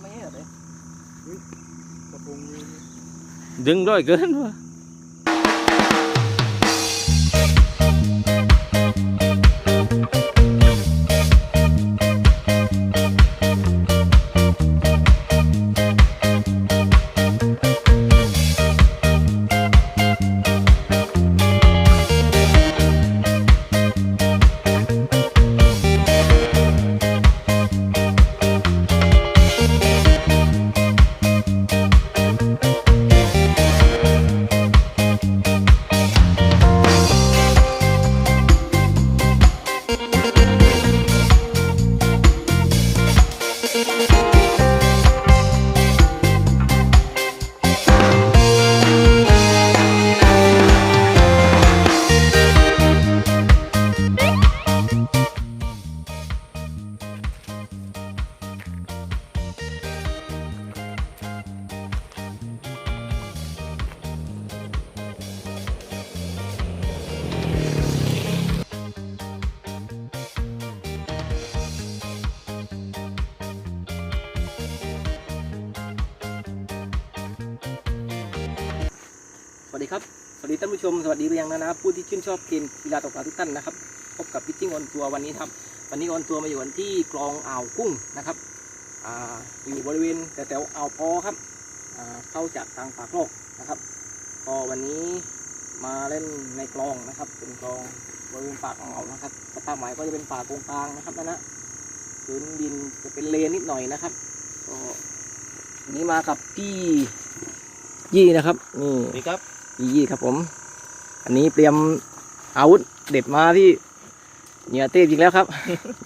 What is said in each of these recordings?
ไม่เห็นเลยกระพงนี่ดึงด้อยเกินวะ สวัสดีครับ สวัสดีท่านผู้ชม สวัสดีไปยังนะนะผู้ที่ชื่นชอบเกมกีฬาตกปลาทุกท่านนะครับ พบกับพิชชิ่งออนทัวร์วันนี้ครับ วันนี้ออนทัวร์มาอยู่กันที่คลองอ่าวกุ้งนะครับอ่าอยู่บริเวณแถวๆอ่าวพอครับอ่าเข้าจากทางปากโลกนะครับ ก็วันนี้มาเล่นในคลองนะครับ เป็นคลองบริเวณปากอ่าวนะครับสภาพหมายก็จะเป็นป่าโกงกลางนะครับนะนะพื้นดินจะเป็นเลนนิดหน่อยนะครับ ก็วันนี้มากับพี่ยี่นะครับนี่ ดีครับ ยี่ครับผม อันนี้เตรียมอาวุธเด็ดมาที่เหนือเต้อีกแล้วครับ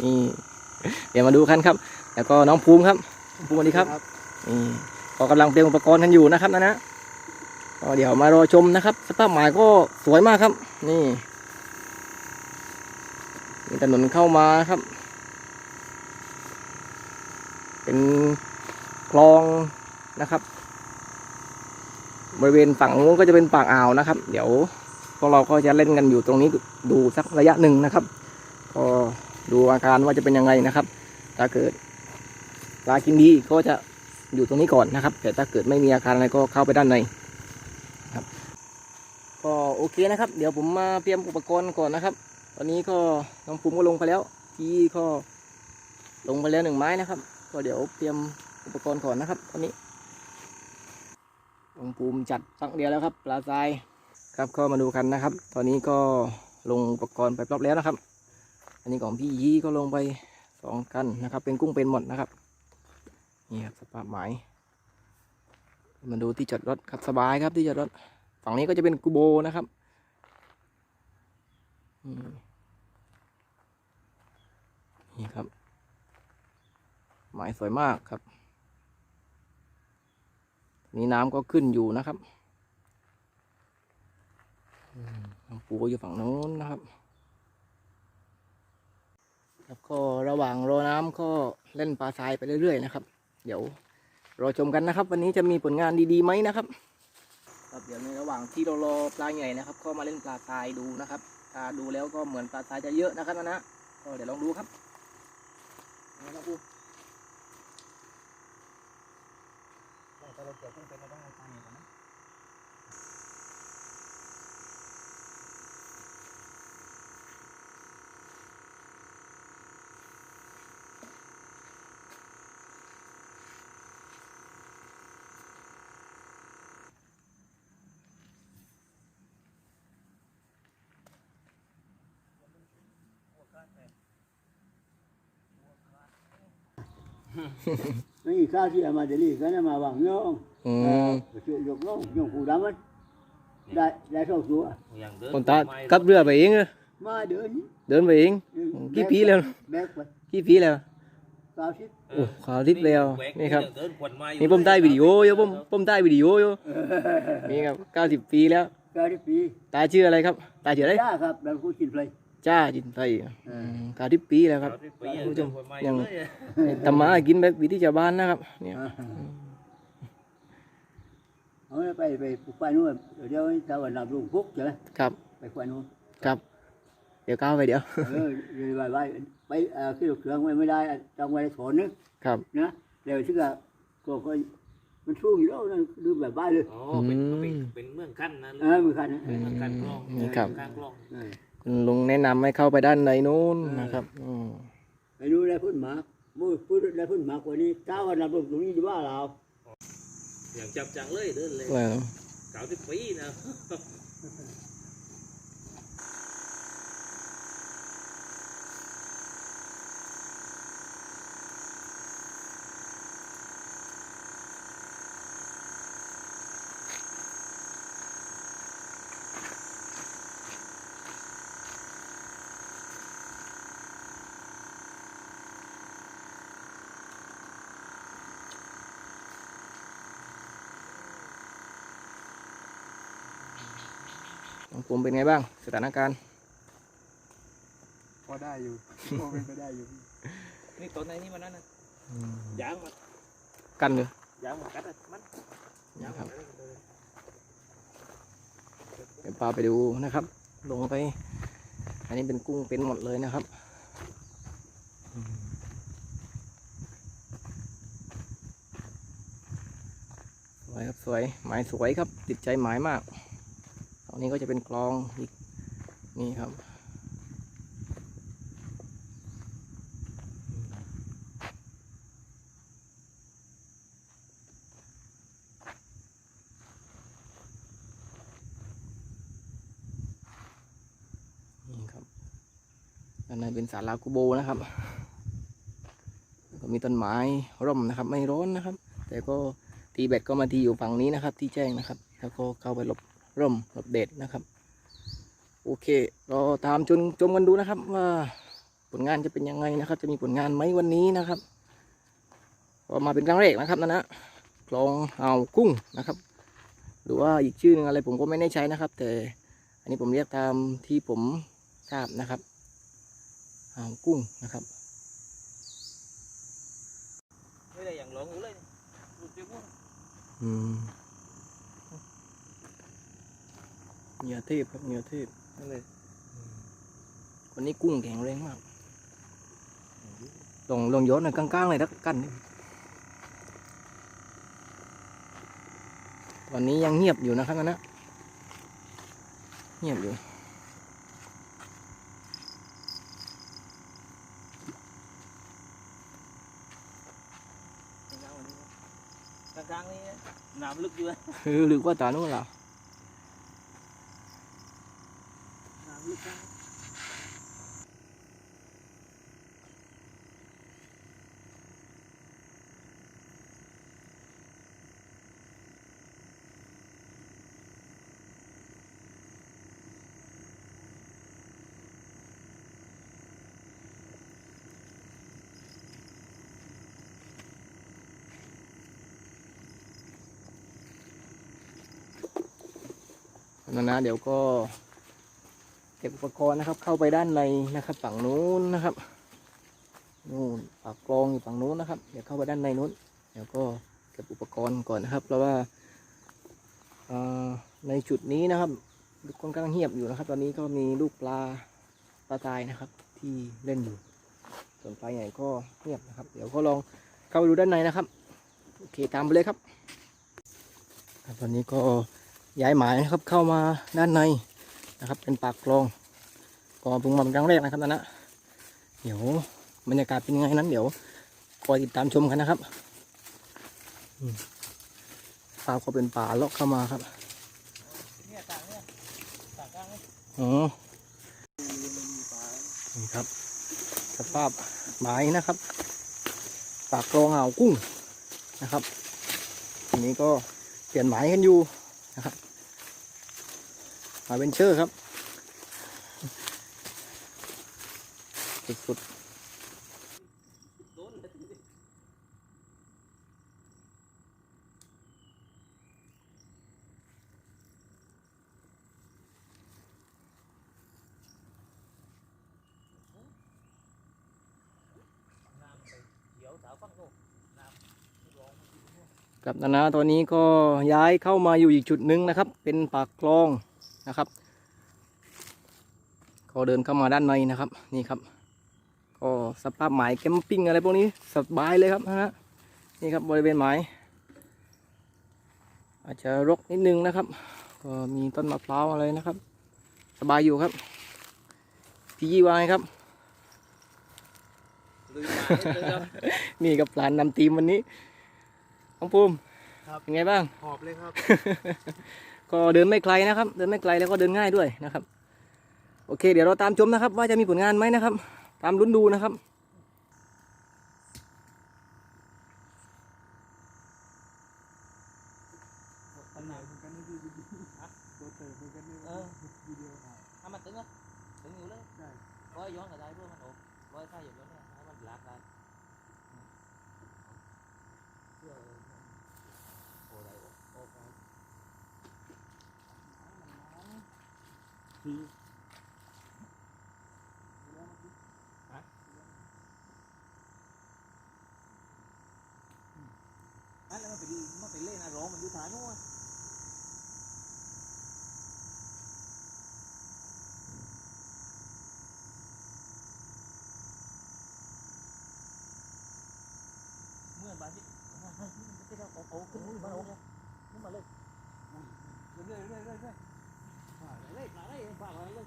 นี่เดี๋ยวมาดูกันครับ แล้วก็น้องภูมิครับภูมิสวัสดีครับนี่ก็กำลังเตรียมอุปกรณ์กันอยู่นะครับนะนะก็เดี๋ยวมารอชมนะครับ สภาพหมายก็สวยมากครับ นี่มีถนนเข้ามาครับ เป็นคลองนะครับ บริเวณฝั่งนู้นก็จะเป็นปากอ่าวนะครับ เดี๋ยวพวกเราก็จะเล่นกันอยู่ตรงนี้ดูสักระยะหนึ่งนะครับก็ดูอาการว่าจะเป็นยังไงนะครับถ้าเกิดปลากินดีก็จะอยู่ตรงนี้ก่อนนะครับ แต่ถ้าเกิดไม่มีอาการอะไรก็เข้าไปด้านในครับก็โอเคนะครับ เดี๋ยวผมมาเตรียมอุปกรณ์ก่อนนะครับ ตอนนี้ก็น้องภูมิก็ลงไปแล้วพี่ก็ลงไปแล้วหนึ่งไม้นะครับ ก็เดี๋ยวเตรียมอุปกรณ์ก่อนนะครับ ตอนนี้ ลงปูมจัดตั้งเดียวแล้วครับปลาทรายครับก็มาดูกันนะครับ ตอนนี้ก็ลงอุปกรณ์ไปรอบแล้วนะครับ อันนี้ของพี่ยีก็ลงไปสองกันนะครับ เป็นกุ้งเป็นหมดนะครับนี่ครับสภาพหมายมาดูที่จอดรถครับสบายครับที่จอดรถฝั่งนี้ก็จะเป็นกูโบนะครับนี่ครับ หมายสวยมากครับ นี่น้ำก็ขึ้นอยู่นะครับน้ำปูอยู่ฝั่งโน้นนะครับ แล้วก็ระหว่างรอน้ำก็เล่นปลาทรายไปเรื่อยๆนะครับ เดี๋ยวรอชมกันนะครับ วันนี้จะมีผลงานดีๆไหมนะครับครับเดี๋ยวในระหว่างที่เรารอปลาใหญ่นะครับ ก็มาเล่นปลาทรายดูนะครับถ้าดูแล้วก็เหมือนปลาทรายจะเยอะนะครับนะนะก็เดี๋ยวลองดูครับเอาละปูถ้า เราเกี่ยวกุ้งเป็นเราต้องเอาปลาใหญ่ก่อนนะ นี่ข้าวที่เอามาเดี๋ยวนี้ก็นำมาหวังย่องอืมช่วยยกย่องย่องผู้ดำมันได้ได้เท่าตัวคนตากับเรือไปเองเหรอมาเดินเดินไปเอง กี่ปีแล้ว แบกไปกี่ปีแล้ว เก้าสิบ โอ้ขาวริบแล้วนี่ครับนี่ผมได้วิดีโออยู่ผมผมได้วิดีโออยู่นี่ครับเก้าสิบปีแล้ว เก้าสิบปีตาชื่ออะไรครับ ตาชื่ออะไรจ้าครับเราคุยกินเพลง จ้าจินไทยอืมเก้าสิบปีแล้วครับท่านผู้ชมยังทำมาหากินแบบวิถีชาวบ้านนะครับเนี่ยเอาไปไปไปนู่นเดี๋ยวตะวันนับลุงพุกใช่ไหมครับ ไปไปนู่นครับ เดี๋ยวก้าวไปเดี๋ยวเออเดี๋ยวไปไปไปเอ่อขึ้นเครื่องไม่ไม่ได้ต้องไปถอนนึกครับนะเดี๋ยวชื่อก็ก็มันช่วงอยู่แล้วนะดูแบบบ้านเลยอ๋อเป็นเป็นเป็นเมืองกั้นนะเออเหมือนกันนะเมืองกั้นกล้องนี่ครับกลางกล้องเออคุณ ลุงแนะนำให้เข้าไปด้านในนู้นเออนะครับอืมไปดูได้พุ่นหมากมูดพูดได้พุ่นหมากกว่านี้ถ้าวันเราตรงนี้ดีว่าเราอย่างจับจังเลยเดินเลยเออเก้าสิบปีนะ ของผมเป็นไงบ้าง สถานการณ์พอได้อยู่พอเป็นไปได้อยู่นี่ต้นไหนนี่มันนั่นนะยางมันกันเลยยางมันกัดอะมันยางครัมับนกัดเลยเดี๋ยวพาไปดูนะครับ ลงไป อันนี้เป็นกุ้งเป็นหมดเลยนะครับอืมสวยครับสวยหมายสวยครับ ติดใจหมายมากตร งนี้ก็จะเป็นกลองอีกนี่ครับ นี่ครับด้านในเป็นศาลากุโบนะครับ ก็มีต้นไม้ร่มนะครับ ไม่ร้อนนะครับ แต่ก็ตีแบตก็มาทีอยู่ฝั่งนี้นะครับ ที่แจ้งนะครับ แล้วก็เข้าไปหลบ ร่มหลบเด็ดนะครับ โอเค เราตามจนชมกันดูนะครับ ว่าผลงานจะเป็นยังไงนะครับ จะมีผลงานไหมวันนี้นะครับก็มาเป็นครั้งแรกนะครับนั่นนะคลองอ่าวกุ้งนะครับ หรือว่าอีกชื่อหนึงอะไรผมก็ไม่แน่ใจนะครับ แต่อันนี้ผมเรียกตามที่ผมทราบนะครับอ่าวกุ้งนะครับไม่ได้อย่างหลงหูเลยหลุดเจ้าพวกอืม เหนือเทพครับเหนือเทพนั่นเลยวันนี้กุ้งแข็งแรงมาก ลงลงย้อนหน่อยกลางๆเลยนะกันนี่วันนี้ยังเงียบอยู่นะครับนะเงียบอยู่กลางๆนี่น้ำลึกอยู่นะเออหรือว่าตาโน่นล่ะ นะนะเดี๋ยวก็เก็บอุปกรณ์นะครับ เข้าไปด้านในนะครับฝั่งนู้นนะครับนู่นปากกลองอยู่ฝั่งนู้นนะครับ เดี๋ยวเข้าไปด้านในนู้น เดี๋ยวก็เก็บอุปกรณ์ก่อนนะครับ เพราะว่าในจุดนี้นะครับค่อนข้างเงียบอยู่นะครับ ตอนนี้ก็มีลูกปลาปลาตายนะครับ ที่เล่นอยู่ ส่วนปลาใหญ่ก็เงียบนะครับ เดี๋ยวก็ลองเข้าไปดูด้านในนะครับ โอเคตามไปเลยครับตอนนี้ก็ ย้ายหมายนะครับเข้ามาด้านในนะครับ เป็นปากคลองก็เพิ่งมาเป็นครั้งแรกนะครับนั่นะเดี๋ยวบรรยากาศเป็นยังไงนั้น เดี๋ยวคอยติดตามชมกันนะครับอืมป่าก็เป็นป่าเลาะเข้ามาครับอ๋อนี่ครับ สภาพหมายนะครับ ปากคลองอ่าวกุ้งนะครับทีนี้ก็เปลี่ยนหมายกันอยู่ นะครับอาเวนเชอร์ครับ สุดโดนเลยน้ำไปเขียวสาวฟังโน่น้ำร้องมันกินพว กๆครับนานาตอนนี้ก็ย้ายเข้ามาอยู่อีกจุดหนึ่งนะครับ เป็นปากคลองนะครับ ก็เดินเข้ามาด้านในนะครับ นี่ครับ ก็สภาพหมายแคมปิ้งอะไรพวกนี้สบายเลยครับนะฮะนี่ครับบริเวณหมายอาจจะรกนิดนึงนะครับ ก็มีต้นมะพร้าวอะไรนะครับ สบายอยู่ครับ พี่ยี่วาไงครับลุยมานิดนึงครับนี่กับหลานนำทีมวันนี้ น้องภูมิครับเป็นไงบ้าง หอบเลยครับ ก็เดินไม่ไกลนะครับ เดินไม่ไกลแล้วก็เดินง่ายด้วยนะครับ โอเค เดี๋ยวเราตามชมนะครับ ว่าจะมีผลงานไหมนะครับ ตามลุ้นดูนะครับ เออถ้ามันตึงอะตึงอยู่เลยร้อยย้อนก็ได้ด้วยมันออกร้อยข้าอยู่แล้วเนี่ยให้มันหลากได้เพื่อโอ้ได้ออกออกได้ ทีอันนั้นมันเป็นมันเป็นเล่นอารมณ์มันอยู่ฐานนู้น เมื่อบาดที่ให้ให้มันจะได้เอาเอาขึ้นมือมาเอาเลยขึ้นมาเลยเรื่อยเรื่อยเรื่อยเรื่อยเรื่อยฝ่าเลยฝ่าเลยฝ่าเลย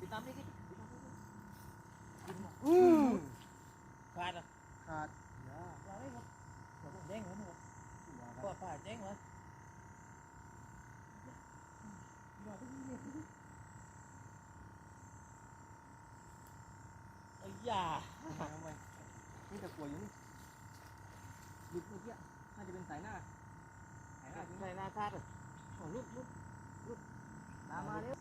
ติดตามนี่ดิติดตามนี่ดิอืมขาดอะขาดอย่าฝ่าเลยครับเราต้องแจ้งเลยนะครับ ป่าฝ่าแจ้งเลยไอ้ยาทำไมนี่ตะกลัวอยู่นี่หลุดเมื่อกี้น่าจะเป็นสายหน้าสายหน้าสายหน้าคาดเลยโอ้ลุกลุกลุกตามมาเร็ว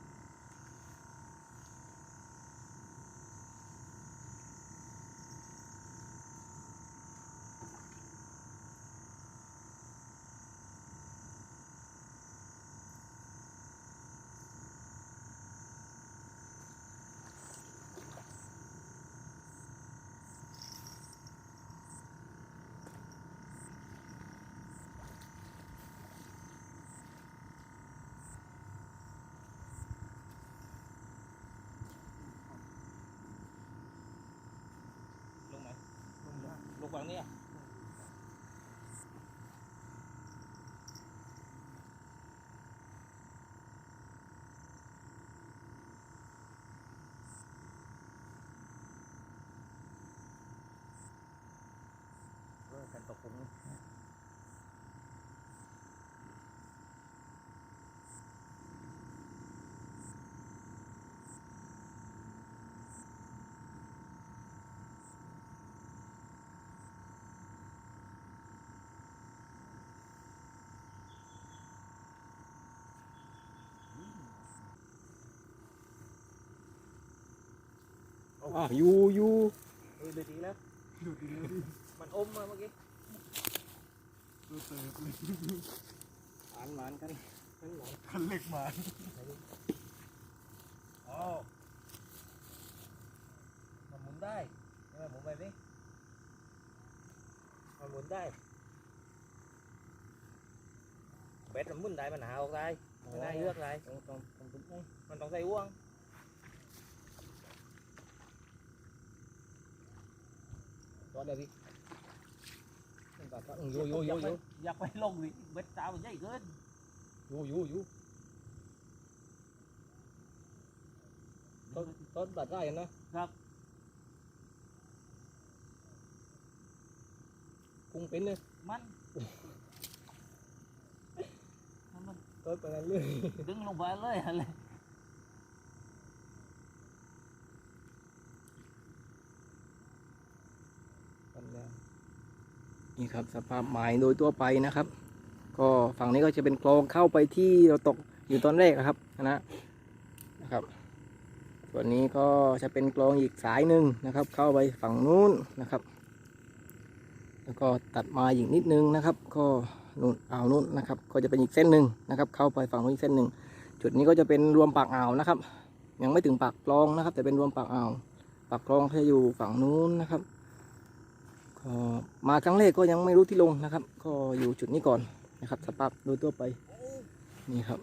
ลงไหนลง ลงฝั่งนี้อ่ อะอยู่อยู่เออดูดีแล้วดูดีแล้วมันอมมาเมื่อกี้หานหมานกันคันเล็กมาอ๋อมันหมุนได้ใช่ไหมหมุนไปสิมันหมุนได้เบ็ดมันหมุนได้มันหาออกได้ไม่ได้เลือกได้ตรงตรงตรงตรงนี้มันต้องใส่ห่วง รอเดี๋ยวพี่อืมอยู่อยู่อยู่อยู่อยากไปลงวิเบ็ดสาวมันใหญ่เกินอยู่อยู่อยู่ต้นต้นตัดได้กันนะครับกุ้งเป็นเลยมันมันมันต้นไปนั่นเลยดึงลงไปเลยอะไร นี่ครับสภาพหมายโดยทั่วไปนะครับ ก็ฝั่งนี้ก็จะเป็นคลองเข้าไปที่เราตกอยู่ตอนแรกอะครับนะนะครับส่วนนี้ก็จะเป็นคลองอีกสายหนึ่งนะครับ เข้าไปฝั่งนู้นนะครับ แล้วก็ตัดมาอีกนิดนึงนะครับ ก็นู่นอ่าวนู้นนะครับ ก็จะเป็นอีกเส้นหนึ่งนะครับ เข้าไปฝั่งนู้นอีกเส้นหนึ่งจุดนี้ก็จะเป็นรวมปากอ่าวนะครับ ยังไม่ถึงปากคลองนะครับ แต่เป็นรวมปากอ่าวปากคลองจะอยู่ฝั่งนู้นนะครับ มาครั้งแรกก็ยังไม่รู้ที่ลงนะครับ ก็อยู่จุดนี้ก่อนนะครับสภาพโดยทั่วไปนี่ครับ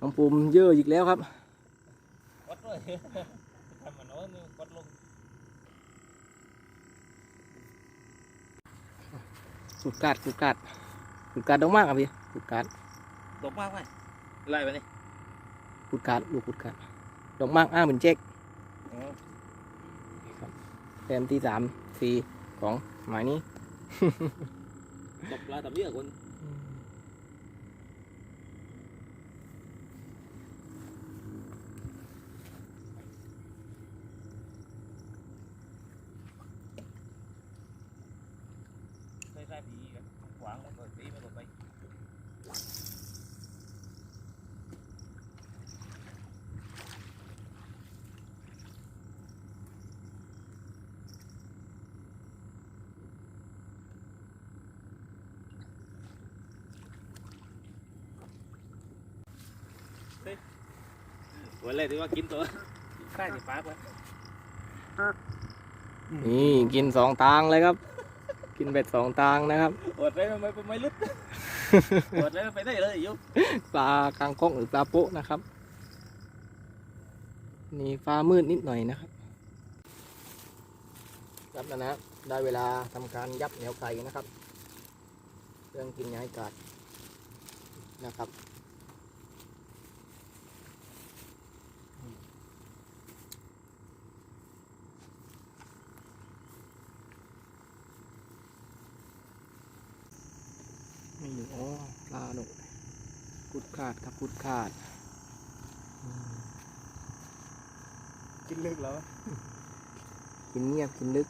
น้องปูมเยอะอีกแล้วครับวัดเลยทำมันโน้นวัดลงสุดกาดสุดกาดขุดการดอกมากอะพี่ขุดการดอกมากไหมไล่ไปนี่ขุดการลูกขุดการดอกมากอ้างเป็นเจ๊กแต้มที่สามสี่ ของหมายนี้ ตกปลาตะเบี้ยคนใช่ใช่ผีกันขวางแล้วก็ตีมันลงไป วันแรกที่ว่ากินตัวใกล้ที่ปากแล้วนี่กินสองตางเลยครับ กินเบ็ดสองตางนะครับอดได้มันไม่ไม่ลึกอดได้มันไปได้เลยยุปลากางก้องหรือปลาโป๊ะนะครับ นี่ฟ้ามืดนิดหน่อยนะครับครับนะนะได้เวลาทำการยับแนวไก่นะครับเครื่องกินย้ายกาดนะครับ ไม่อยู่อ๋อปลาหนุพุดขาดครับ พุดขาดอืมกินลึกแล้ว กินเงียบกินลึก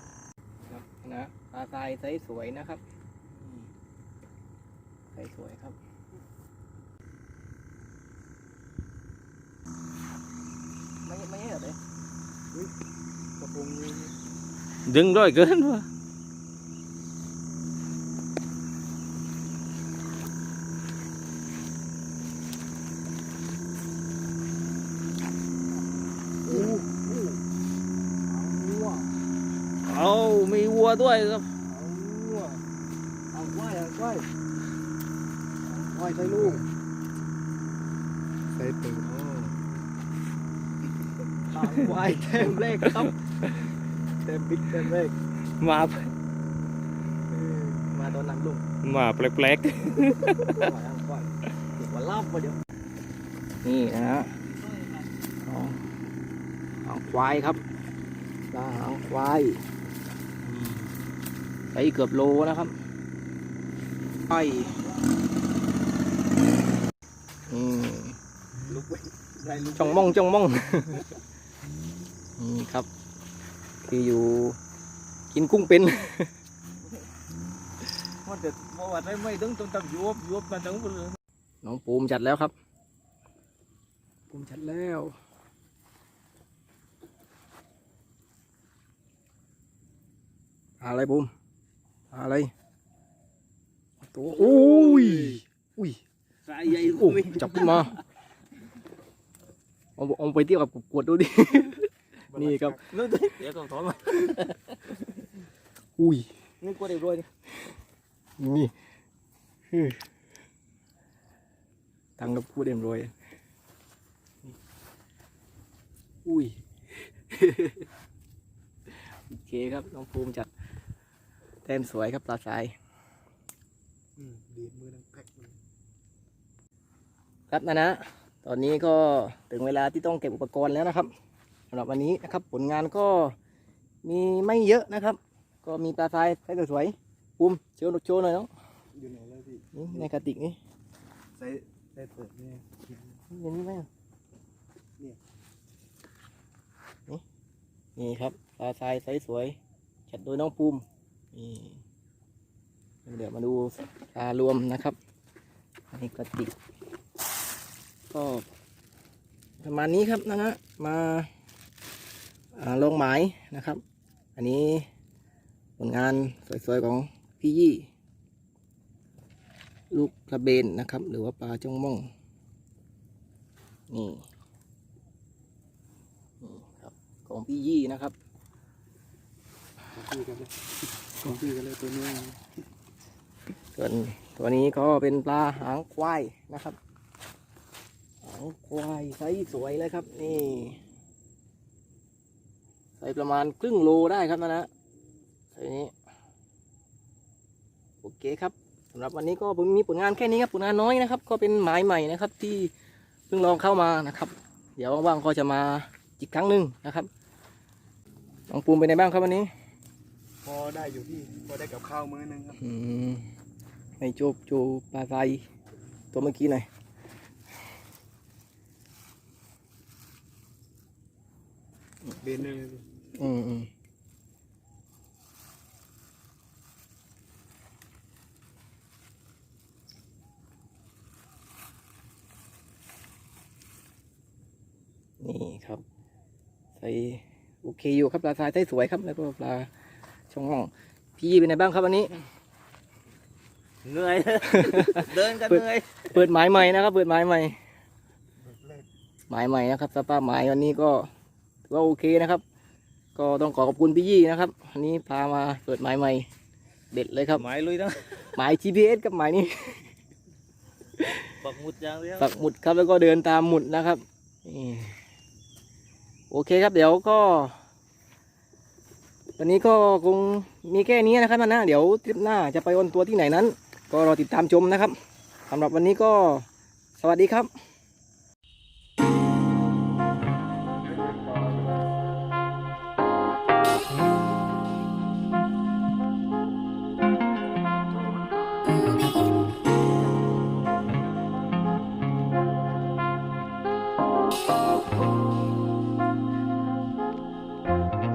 ครับนะปลาทรายไซส์สวยนะครับอืมไซส์สวยครับไม่ไม่เหรอเลยกระพงนี่ดึงด้วยเกินวะ อู้อู้เอาวัว เอามี วัวด้วยครับเอาวัวเอาควายเอาควายเอาควายใส่ลูกใส่ตึงทางควายเต็มเลขครับ เต็มบิ๊กเต็มเลขมาเออมาตอนนั้นลุงมาแปลกควายทางควายถูกว่าล่ำมาเดี๋ยวนี่นะฮะเอาหางควายครับปลาหางควาย ใส่เกือบโลนะครับไปอืมลุกไปได้ลุกจ้องมองจ้องมองนี่ครับ คืออยู่กินกุ้งเป็นๆมันจะบอกว่าได้ไม่ต้องต้องทำยุบยุบมันต้องเลยน้องปูมจัดแล้วครับ ปูมจัดแล้วอะไรปูม อะไรตัวอุ้ยอุ้ยสายใหญ่โอ้จับขึ้นมาเอาเอาไปเทียบกับกวดดูดินี่ครับนึกดิเดี๋ยวต้องถอนมาอุ้ยนึกว่าเดี๋ยวรวยนี่ฮึตังกับพูดเอ็มรวยอุ้ยโอเคครับน้องภูมิจัดแต้มสวยครับปลาสายบีบมือดังแพ็กเลยครับนะนะ ตอนนี้ก็ถึงเวลาที่ต้องเก็บอุปกรณ์แล้วนะครับสำหรับวันนี้นะครับผลงานก็มีไม่เยอะนะครับ ก็มีปลาทรายใส่สวยๆภูมิโชว์โชว์หน่อยเนาะอยู่ไหนแล้วพี่นี่ในกระติกนี่ใส่ใส่เปิดเนี่ยอย่างนี้ไหมอะเนี่ยนี่นี่ครับปลาทรายไซส์สวยจัดโดยน้องภูมิ นี่เดี๋ยวมาดูปลารวมนะครับอันนี้กระติกก็ประมาณนี้ครับนะฮะมาาลงหมายนะครับ อันนี้ผลงานสวยๆของพี่ยี่ ลูกกระเบนนะครับ หรือว่าปลาจ้องม่องนี่นี่ครับของพี่ยี่นะครับ ของพี่กันเลยขอกันเลยตัวนี้ส่วนตัวนี้ก็เป็นปลาหางควายนะครับ หางควายไซส์สวยเลยครับ นี่ใส่ประมาณครึ่งโลได้ครับนะนะไซส์นี้โอเคครับสำหรับวันนี้ก็ผมมีผลงานแค่นี้ครับผลงานน้อยนะครับ ก็เป็นหมายใหม่นะครับ ที่เพิ่งลองเข้ามานะครับ เดี๋ยวว่างๆก็จะมาอีกครั้งหนึ่งนะครับน้องปูมเป็นไงบ้างครับวันนี้ อได้อยู่พี่พอได้กับข้าวมื้อนึงครับอืมในโจบโจปลาไฟตัวเมื่อกี้หน่อยเบนเลยอืมอืมนี่ครับใส่โอเคอยู่ครับปลาทรายใส่สวยครับแล้วก็ปลา ช่องห้อง พี่เป็นไงบ้างครับวันนี้ เหนื่อย เดินกันเหนื่อย เปิดหมายใหม่นะครับ เปิดหมายใหม่แรกหมายใหม่นะครับสภาพหมายวันนี้ก็ถือว่าโอเคนะครับ ก็ต้องขอขอบคุณพี่ยี่นะครับวันนี้พามาเปิดหมายใหม่ เด็ดเลยครับหมายลุยทั้งหมาย GPS กับหมายนี้ปักหมุดอย่างเดียวปักหมุดครับแล้วก็เดินตามหมุดนะครับนี่โอเคครับเดี๋ยวก็ วันนี้ก็คงมีแค่นี้นะครับนะ เดี๋ยวทริปหน้าจะไปออนตัวที่ไหนนั้น ก็รอติดตามชมนะครับสำหรับวันนี้ก็สวัสดีครับ